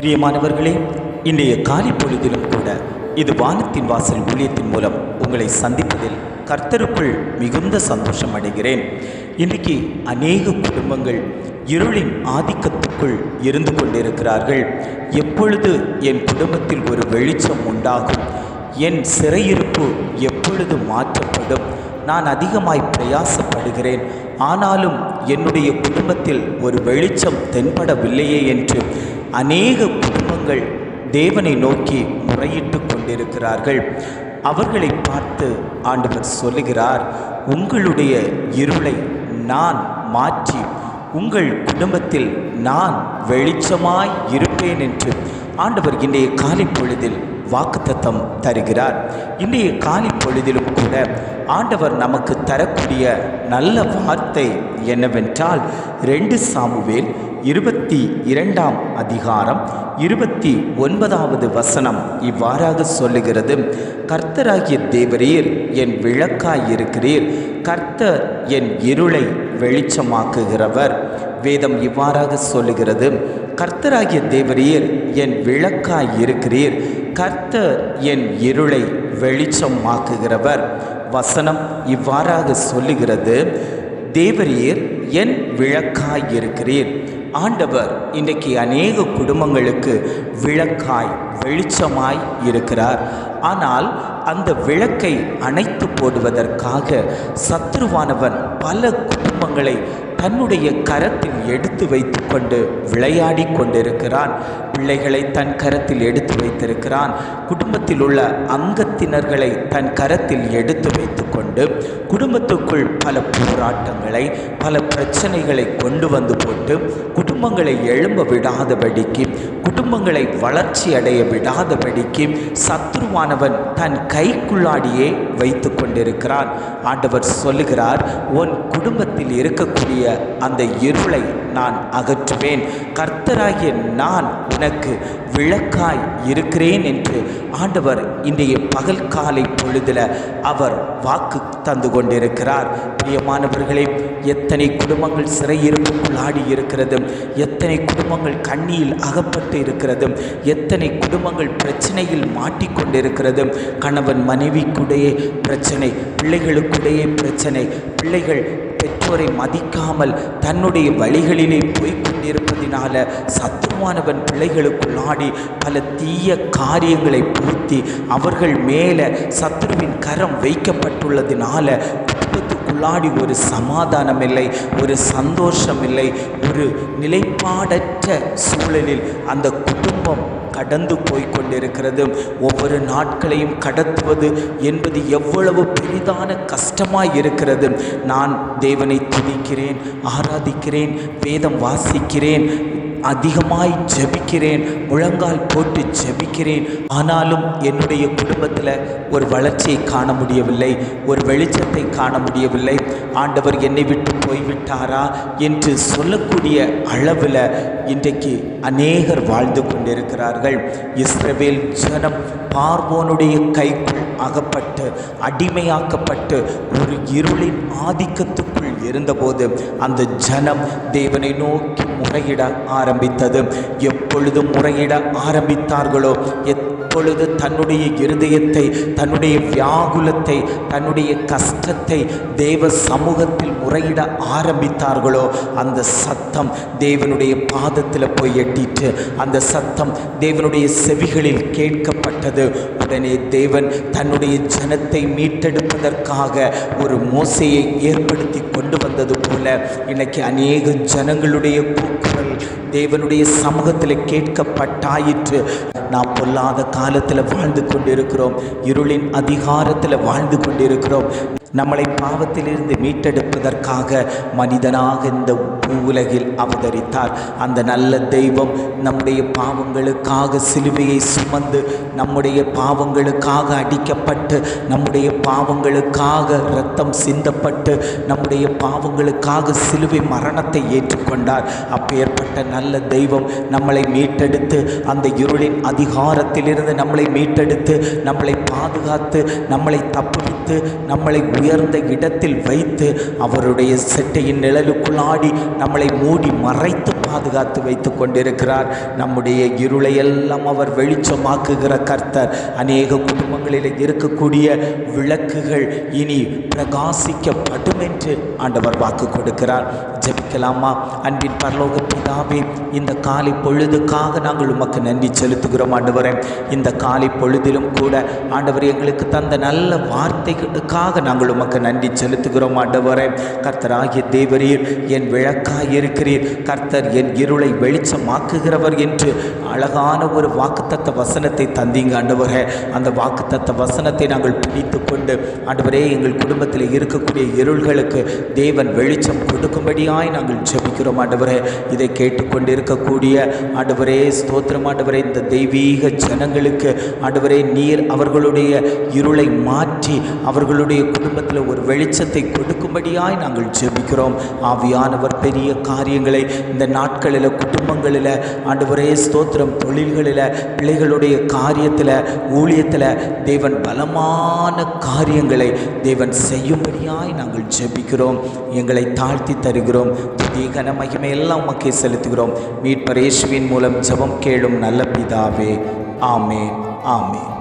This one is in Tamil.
பிரியமானவர்களே இன்றைய காலை பொழுதிலும் கூட இது வானத்தின் வாசல் ஊழியத்தின் மூலம் உங்களை சந்திப்பதில் கர்த்தருக்குள் மிகுந்த சந்தோஷம் அடைகிறேன். இன்றைக்கு அநேக குடும்பங்கள் இருளின் ஆதிக்கத்துக்குள் இருந்து கொண்டிருக்கிறார்கள். எப்பொழுது என் குடும்பத்தில் ஒரு வெளிச்சம் உண்டாகும் என் சிறையிருப்பு எப்பொழுது மாற்றப்படும் நான் அதிகமாய் பிரயாசப்படுகிறேன். ஆனாலும் என்னுடைய குடும்பத்தில் ஒரு வெளிச்சம் தென்படவில்லையே என்று அநேக குடும்பங்கள் தேவனை நோக்கி முறையிட்டு கொண்டிருக்கிறார்கள். அவர்களை பார்த்து ஆண்டவர் சொல்லுகிறார் உங்களுடைய இருளை நான் மாற்றி உங்கள் குடும்பத்தில் நான் வெளிச்சமாய் இருப்பேன் என்று ஆண்டவர் இன்றைய காலை பொழுதில் வாக்குத்தத்தம் தருகிறார். இன்றைய காலை பொழுதிலும் கூட ஆண்டவர் நமக்கு தரக்கூடிய நல்ல வார்த்தை என்னவென்றால் ரெண்டு சாமுவேல் இருபத்தி இரண்டாம் அதிகாரம் இருபத்தி ஒன்பதாவது வசனம் இவ்வாறாக சொல்லுகிறது. கர்த்தராகிய தேவரீர் என் விளக்காயிருக்கிறீர். கர்த்தர் என் இருளை வெளிச்சமாக்குகிறவர். வேதம் இவ்வாறாக சொல்லுகிறது. கர்த்தராகிய தேவரீர் என் விளக்காய் இருக்கிறீர் கர்த்தர் என் இருளை வெளிச்சமாக்குகிறவர். வசனம் இவ்வாறாக சொல்லுகிறது. தேவரீர் என் விளக்காய் இருக்கிறீர் ஆண்டவர் இன்றைக்கு அநேக குடும்பங்களுக்கு விளக்காய் வெளிச்சமாய் இருக்கிறார். ஆனால் அந்த விளக்கை அணைத்து போடுவதற்காக சத்ருவானவன் பல குடும்பங்களை தன்னுடைய கரத்தில் எடுத்து வைத்துக்கொண்டு விளையாடி கொண்டிருக்கிறான் பிள்ளைகளை தன் கரத்தில் எடுத்து வைத்திருக்கிறான். குடும்பத்தில் உள்ள அங்கத்தினர்களை தன் கரத்தில் எடுத்து வைத்துக்கொண்டு குடும்பத்துக்குள் பல போராட்டங்களை பல பிரச்சனைகளை கொண்டு வந்து போட்டு குடும்பங்களை எழும்ப விடாதபடிக்கு குடும்பங்களை வளர்ச்சி அடைய விடாதபடிக்கு சத்ருவானவன் தன் கைக்குள்ளாடியே வைத்து கொண்டிருக்கிறான் ஆண்டவர் சொல்லுகிறார் உன் குடும்பத்தில் இருக்கக்கூடிய அந்த இருளை நான் அகற்றுவேன். கர்த்தராகிய நான் உனக்கு விளக்காய் இருக்கிறேன் என்று ஆண்டவர் இன்றைய பகல் காலை பொழுதில் அவர் வாக்கு தந்து கொண்டிருக்கிறார். பிரியமானவர்களே எத்தனை குடும்பங்கள் சிறையிருப்புக்குள் ஆடி இருக்கிறதும் எத்தனை குடும்பங்கள் கண்ணியில் அகப்பட்டு இருக்கிறதும் எத்தனை குடும்பங்கள் பிரச்சனையில் மாட்டிக்கொண்டிருக்கிறதும் கணவன் மனைவிக்குடையே பிரச்சனை பிள்ளைகளுக்குடையே பிரச்சனை பிள்ளைகள் பெற்றோரை மதிக்காமல் தன்னுடைய வழிகளிலே போய்கொண்டிருப்பதினால சத்துருவானவன் பிள்ளைகளுக்குள்ளாடி பல தீய காரியங்களை பூர்த்தி அவர்கள் மேலே சத்ருவின் கரம் வைக்கப்பட்டுள்ளதினால குடும்பத்துக்குள்ளாடி ஒரு சமாதானம் இல்லை ஒரு சந்தோஷம் இல்லை ஒரு நிலைப்பாடற்ற சூழலில் அந்த குடும்பம் கடந்து போய் கொண்டிருக்கிறது. ஒவ்வொரு நாட்களையும் கடத்துவது என்பது எவ்வளவு பெரிதான கஷ்டமாய் இருக்கிறது. நான் தேவனை துதிக்கிறேன் ஆராதிக்கிறேன் வேதம் வாசிக்கிறேன் அதிகமாய் ஜெபிக்கிறேன் முழங்கால் போட்டு ஜெபிக்கிறேன். ஆனாலும் என்னுடைய குடும்பத்தில் ஒரு வளர்ச்சியை காண முடியவில்லை ஒரு வெளிச்சத்தை காண முடியவில்லை. ஆண்டவர் என்னை விட்டு போய்விட்டாரா என்று சொல்லக்கூடிய அளவில் இன்றைக்கு அநேகர் வாழ்ந்து கொண்டிருக்கிறார்கள். இஸ்ரவேல் ஜனம் பார்வோனுடைய கைக்குள் அகப்பட்டு அடிமையாக்கப்பட்டு ஒரு இருளின் ஆதிக்கத்துக்குள் இருந்தபோது அந்த ஜனம் தேவனை நோக்கி முறையிட ஆரம்பித்தது. எப்பொழுது முறையிட ஆரம்பித்தார்களோ அப்பொழுது தன்னுடைய இருதயத்தை தன்னுடைய வியாகுலத்தை தன்னுடைய கஷ்டத்தை தேவ சமூகத்தில் முறையிட ஆரம்பித்தார்களோ அந்த சத்தம் தேவனுடைய பாதத்தில் போய் எட்டிட்டு அந்த சத்தம் தேவனுடைய செவிகளில் கேட்கப்பட்டது. உடனே தேவன் தன்னுடைய ஜனத்தை மீட்டெடுப்பதற்காக ஒரு மோசையை ஏற்படுத்தி கொண்டு வந்தது போல இன்னைக்கு அநேக ஜனங்களுடைய கூக்குரல் தேவனுடைய சமூகத்தில் கேட்கப்பட்டாயிற்று. நாம் பொல்லாத காலத்தில் வாழ்ந்து கொண்டிருக்கிறோம். இருளின் அதிகாரத்தில் வாழ்ந்து கொண்டிருக்கிறோம். நம்மளை பாவத்திலிருந்து மீட்டெடுப்பதற்காக மனிதனாக இந்த உலகில் அவதரித்தார். அந்த நல்ல தெய்வம் நம்முடைய பாவங்களுக்காக சிலுவையை சுமந்து நம்முடைய பாவங்களுக்காக அடிக்கப்பட்டு நம்முடைய பாவங்களுக்காக இரத்தம் சிந்தப்பட்டு நம்முடைய பாவங்களுக்காக சிலுவை மரணத்தை ஏற்றுக்கொண்டார். அப்பேற்பட்ட நல்ல தெய்வம் நம்மளை மீட்டெடுத்து அந்த இருளின் அதிகாரத்திலிருந்து நம்மளை மீட்டெடுத்து நம்மளை பாதுகாத்து நம்மளை தப்புவித்து நம்மளை உயர்ந்த இடத்தில் வைத்து அவருடைய செட்டையின் நிழலுக்குள் ஆடி நம்மளை மூடி மறைத்து பாதுகாத்து வைத்து கொண்டிருக்கிறார். நம்முடைய இருளை எல்லாம் அவர் வெளிச்சமாக்குகிற கர்த்தர். அநேக குடும்பங்களில் இருக்கக்கூடிய விளக்குகள் இனி பிரகாசிக்கப்படும் என்று ஆண்டவர் வாக்கு கொடுக்கிறார். ஜெபிக்கலாமா? அன்பின் பரலோக பிதாவே இந்த காலை பொழுதுக்காக நாங்கள் உமக்கு நன்றி செலுத்துகிறோம் ஆண்டவரே. இந்த காலை பொழுதிலும் கூட ஆண்டவர் எங்களுக்கு தந்த நல்ல வார்த்தைகளுக்காக நாங்கள் உமக்கு நன்றி செலுத்துகிறோம் ஆண்டவரே. கர்த்தராகிய தேவரீர் என் விளக்காய் இருக்கிறீர். கர்த்தர் என் இருளை வெளிச்சமாக்குகிறவர் என்று அழகான ஒரு வாக்குத்தத்த வசனத்தை தந்தீங்க ஆண்டவரே. அந்த வாக்குத்தத்த வசனத்தை நாங்கள் பிடித்து கொண்டு ஆண்டவரே எங்கள் குடும்பத்தில் இருக்கக்கூடிய இருள்களுக்கு தேவன் வெளிச்சம் கொடுக்கும்படியாய் நாங்கள் ஜெபிக்கிறோம் ஆண்டவரே. இதை கேட்டுக்கொண்டு இருக்கக்கூடிய ஆண்டவரே ஸ்தோத்திரம் ஆண்டவரே. இந்த தெய்வீக ஜனங்களுக்கு ஆண்டவரே நீர் அவர்களுடைய இருளை மாற்றி அவர்களுடைய குடும்பத்தில் ஒரு வெளிச்சத்தை கொடுக்கும்படியாய் நாங்கள் ஜெபிக்கிறோம். ஆவியானவர் பெரிய காரியங்களை இந்த நாட்களில் குடும்பங்களில் ஆண்டவரே ஸ்தோத்திரம் தொழில்களில் பிள்ளைகளுடைய காரியத்தில் ஊழியத்தில் தேவன் பலமான காரியங்களை தேவன் செய்யும்படியாய் நாங்கள் ஜெபிக்கிறோம். எங்களை தாழ்த்தி தருகிறோம். புதிய கன மகிமை உமக்கே செலுத்துகிறோம். மீட்பரேசுவின் மூலம் ஜெபம் கேளும் நல்ல பிதாவே. ஆமே ஆமே